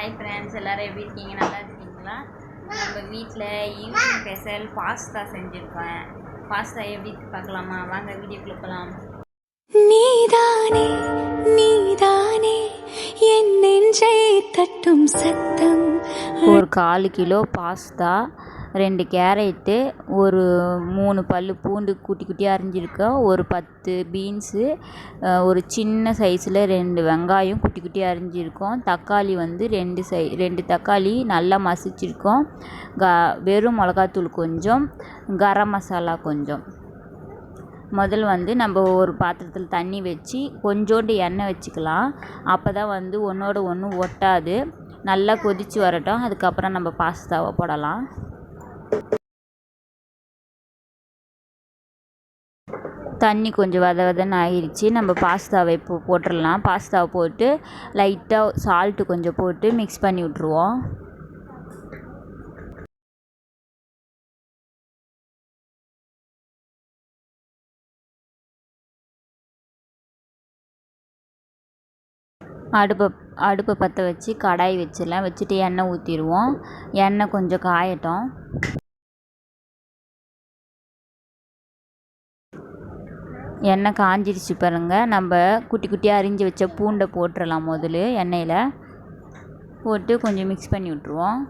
Hi friends எல்லோரும் எப்படி இருக்கீங்க? நல்லா இருக்கீங்களா? நம்ம வீட்டில் ஈவினிங் ஸ்பெஷல் பாஸ்தா செஞ்சுருக்கேன். பாஸ்தா எப்படி பார்க்கலாமா? வாங்க வீடியோக்குள்ள போகலாம் நீதானே நீதானே என் நெஞ்சை தட்டும் சத்தம். ஒரு கால் கிலோ பாஸ்தா ரெண்டு கேரட்டு ஒரு மூணு பல் பூண்டு குட்டி குட்டியாக அரிஞ்சிருக்கோம் ஒரு பத்து பீன்ஸு ஒரு சின்ன சைஸில் ரெண்டு வெங்காயம் குட்டி குட்டியாக அரிஞ்சிருக்கோம். தக்காளி வந்து ரெண்டு சை ரெண்டு தக்காளி நல்லா மசிச்சிருக்கோம். க வெறும் மிளகாத்தூள் கொஞ்சம் கரம் மசாலா கொஞ்சம். முதல் வந்து நம்ம ஒரு பாத்திரத்தில் தண்ணி வச்சு கொஞ்சோண்டு எண்ணெய் வச்சுக்கலாம். அப்போ தான் வந்து ஒன்றோட ஒன்று ஒட்டாது. நல்லா கொதித்து வரட்டும். அதுக்கப்புறம் நம்ம பாஸ்தாவை போடலாம். தண்ணி கொஞ்சம் வத வதன்னு ஆகிருச்சு. நம்ம பாஸ்தாவை இப்போ போட்டுடலாம் பாஸ்தாவை போட்டு லைட்டாக சால்ட்டு கொஞ்சம் போட்டு மிக்ஸ் பண்ணி விட்ருவோம் அடுப்பை அடுப்பை பற்ற வச்சு கடாய் வச்சிடலாம். வச்சுட்டு எண்ணெய் ஊற்றிடுவோம் எண்ணெய் கொஞ்சம் காயட்டும். எண்ணெய் காஞ்சிடுச்சு பாருங்கள் நம்ம குட்டி குட்டியாக அரிஞ்சு வச்ச பூண்டை போட்டுடலாம் முதல்ல எண்ணெயில். போட்டு கொஞ்சம் மிக்ஸ் பண்ணி விட்ருவோம்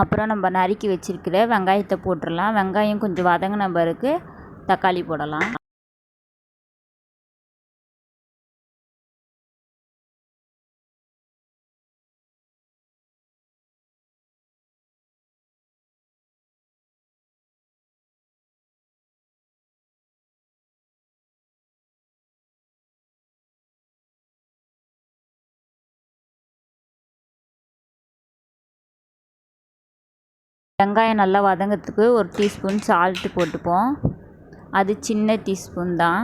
அப்புறம் நம்ம நறுக்கி வச்சிருக்கிற வெங்காயத்தை போட்டுடலாம் வெங்காயம் கொஞ்சம் வதங்கின பிறகு தக்காளி போடலாம். வெங்காயம் நல்லா வதங்கிறதுக்கு ஒரு டீஸ்பூன் சால்ட்டு போட்டுப்போம். அது சின்ன டீஸ்பூன் தான்.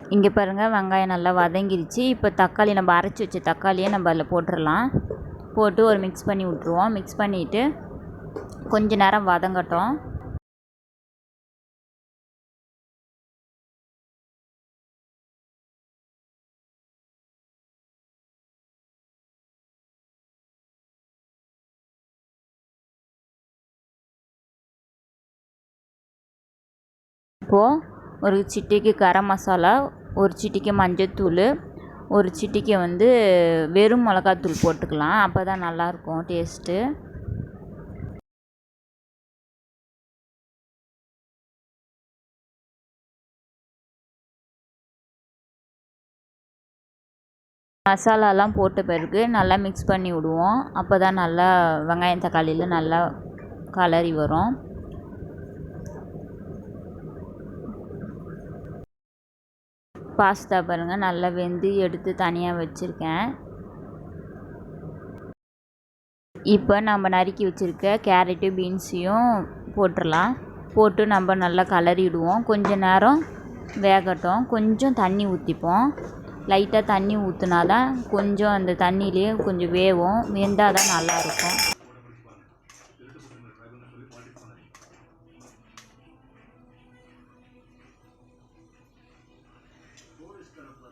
இங்கே பாருங்கள் வெங்காயம் நல்லா வதங்கிருச்சு. இப்போ தக்காளி நம்ம அரைச்சி வச்ச தக்காளியை நம்ம அதில் போட்டுடலாம் போட்டு ஒரு மிக்ஸ் பண்ணி விட்ருவோம் மிக்ஸ் பண்ணிவிட்டு கொஞ்ச நேரம் வதங்கட்டும். இப்போது ஒரு சிட்டிக்கு கரம் மசாலா ஒரு சிட்டிக்கு மஞ்சத்தூள் ஒரு சிட்டிக்கு வந்து வெறும் மிளகாத்தூள் போட்டுக்கலாம். அப்போ தான் நல்லாயிருக்கும் டேஸ்ட்டு மசாலாலாம் போட்ட பிறகு நல்லா மிக்ஸ் பண்ணி விடுவோம். அப்போ தான் நல்லா வெங்காயம் தக்காளியில் நல்லா கலரி வரும். பாஸ்தா பாருங்கள் நல்லா வெந்து எடுத்து தனியாக வச்சுருக்கேன். இப்போ நம்ம நறுக்கி வச்சுருக்க கேரட்டு பீன்ஸையும் போட்டுடலாம் போட்டு நம்ம நல்லா கலரிடுவோம். கொஞ்ச நேரம் வேகட்டும். கொஞ்சம் தண்ணி ஊற்றிப்போம் லைட்டாக தண்ணி ஊற்றினா தான் கொஞ்சம் அந்த தண்ணியிலே கொஞ்சம் வேவும். வெந்தால் தான் நல்லாயிருக்கும்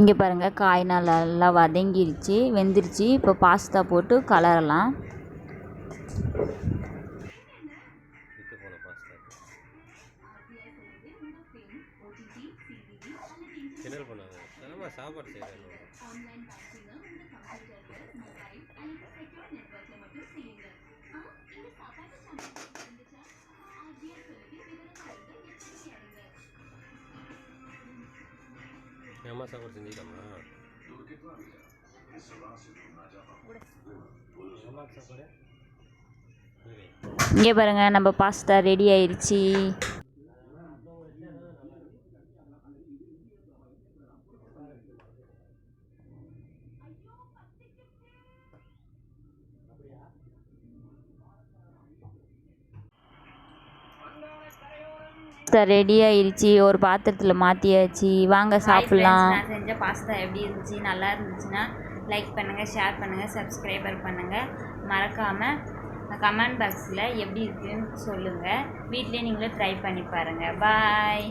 இங்கே பாருங்கள் காய் நல்லா வதங்கிருச்சு வெந்துருச்சு. இப்போ பாஸ்தா போட்டு கலரலாம். விற்று போன பாஸ்தா கிண்டல் சாப்பாடு செய்கிறேன் மாதம் கூட செஞ்சுக்கலாமா இங்கே பாருங்கள் நம்ம பாஸ்தா ரெடி ஆயிடுச்சு. பாஸ்தா ரெடி ஆயிடுச்சு ஒரு பாத்திரத்தில் மாற்றியாச்சு வாங்க சாப்பிட்லாம். நான் செஞ்ச பாஸ்தா எப்படி இருந்துச்சு நல்லா இருந்துச்சுன்னா லைக் பண்ணுங்கள் ஷேர் பண்ணுங்கள் சப்ஸ்கிரைபர் பண்ணுங்கள் மறக்காமல் கமெண்ட் பாக்ஸில் எப்படி இருக்குன்னு சொல்லுங்கள் வீட்லேயே நீங்களும் ட்ரை பண்ணி பாருங்கள் பாய்